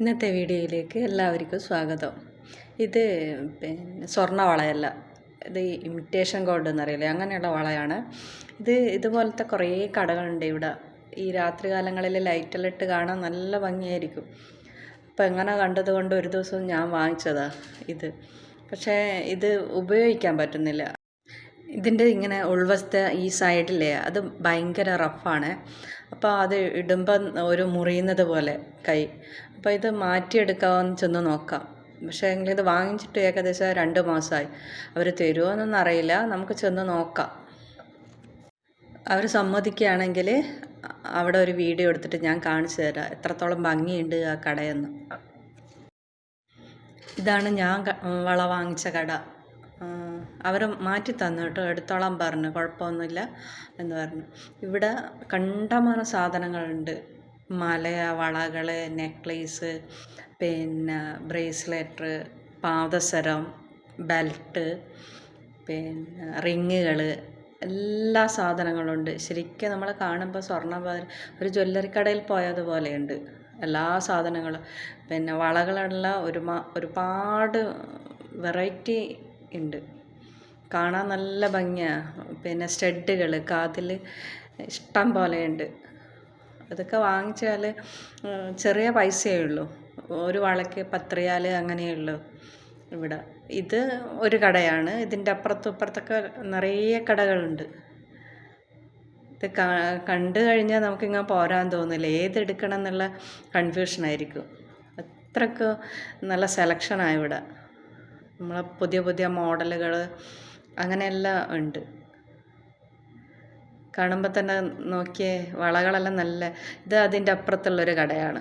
ഇന്നത്തെ വീഡിയോയിലേക്ക് എല്ലാവർക്കും സ്വാഗതം. ഇത് പിന്നെ സ്വർണ വളയല്ല ഇത് ഇമിറ്റേഷൻ ഗോൾഡ് എന്നറിയില്ലേ? അങ്ങനെയുള്ള വളയാണ്. ഇത് ഇതുപോലത്തെ കുറേ കടകളുണ്ട് ഇവിടെ. ഈ രാത്രി കാലങ്ങളിൽ ലൈറ്റെല്ലാം ഇട്ട് കാണാൻ നല്ല ഭംഗിയായിരിക്കും. അപ്പം എങ്ങനെ കണ്ടതുകൊണ്ട് ഒരു ദിവസം ഞാൻ വാങ്ങിച്ചതാണ് ഇത്. പക്ഷേ ഇത് ഉപയോഗിക്കാൻ പറ്റുന്നില്ല. ഇതിന്റെ ഇങ്ങനെ ഉൾവശത്തെ ഈ സൈഡിലെ അത് ഭയങ്കര റഫാണ് അപ്പോൾ അത് ഇടുമ്പം ഒരു മുറിയുന്നത് പോലെ കൈ. അപ്പോൾ ഇത് മാറ്റിയെടുക്കാമെന്ന് ചെന്ന് നോക്കാം. പക്ഷേ എങ്കിൽ ഇത് വാങ്ങിച്ചിട്ട് ഏകദേശം രണ്ട് മാസമായി അവർ തരുമോന്നൊന്നും അറിയില്ല. നമുക്ക് ചെന്ന് നോക്കാം. അവർ സമ്മതിക്കുകയാണെങ്കിൽ അവിടെ ഒരു വീഡിയോ എടുത്തിട്ട് ഞാൻ കാണിച്ചു തരാം. എത്രത്തോളം ഭംഗിയുണ്ട് ആ കടയെന്ന്. ഇതാണ് ഞാൻ വള വാങ്ങിച്ച കട. അവർ മാറ്റി തന്നു കേട്ടോ. എടുത്തോളാൻ പറഞ്ഞു. കുഴപ്പമൊന്നുമില്ല എന്ന് പറഞ്ഞു. ഇവിടെ കണ്ടമാനം സാധനങ്ങളുണ്ട്. മല വളകൾ നെക്ലേസ് പിന്നെ ബ്രേസ്ലെറ്റ് പാദസരം ബെൽറ്റ് പിന്നെ റിങ്ങുകൾ എല്ലാ സാധനങ്ങളുണ്ട്. ശരിക്കും നമ്മൾ കാണുമ്പോൾ സ്വർണ ഒരു ജ്വല്ലറി കടയിൽ പോയതുപോലെയുണ്ട് എല്ലാ സാധനങ്ങളും. പിന്നെ വളകളുള്ള ഒരുമാ ഒരുപാട് വെറൈറ്റി ഉണ്ട്. കാണാൻ നല്ല ഭംഗിയാണ് പിന്നെ സ്റ്റഡുകൾ കാതിൽ ഇഷ്ടം പോലെയുണ്ട്. അതൊക്കെ വാങ്ങിച്ചാൽ ചെറിയ പൈസയേ ഉള്ളൂ. ഒരു വളയ്ക്ക് പത്രയാൽ റിയാൽ അങ്ങനെയേ ഉള്ളൂ ഇവിടെ. ഇത് ഒരു കടയാണ്. ഇതിന്റെ അപ്പുറത്തും ഇപ്പുറത്തൊക്കെ നിറയെ കടകളുണ്ട്. ഇത് കണ്ടു കഴിഞ്ഞാൽ നമുക്കിങ്ങനെ പോരാൻ തോന്നില്ല. ഏതെടുക്കണം എന്നുള്ള കൺഫ്യൂഷനായിരിക്കും അത്രയ്ക്ക് നല്ല സെലക്ഷനാണ് ഇവിടെ. നമ്മളെ പുതിയ പുതിയ മോഡലുകൾ അങ്ങനെയെല്ലാം ഉണ്ട്. കാണുമ്പോൾ തന്നെ നോക്കിയേ വളകളെല്ലാം നല്ല ഇത് അതിന്റെ അപ്പുറത്തുള്ളൊരു കടയാണ്.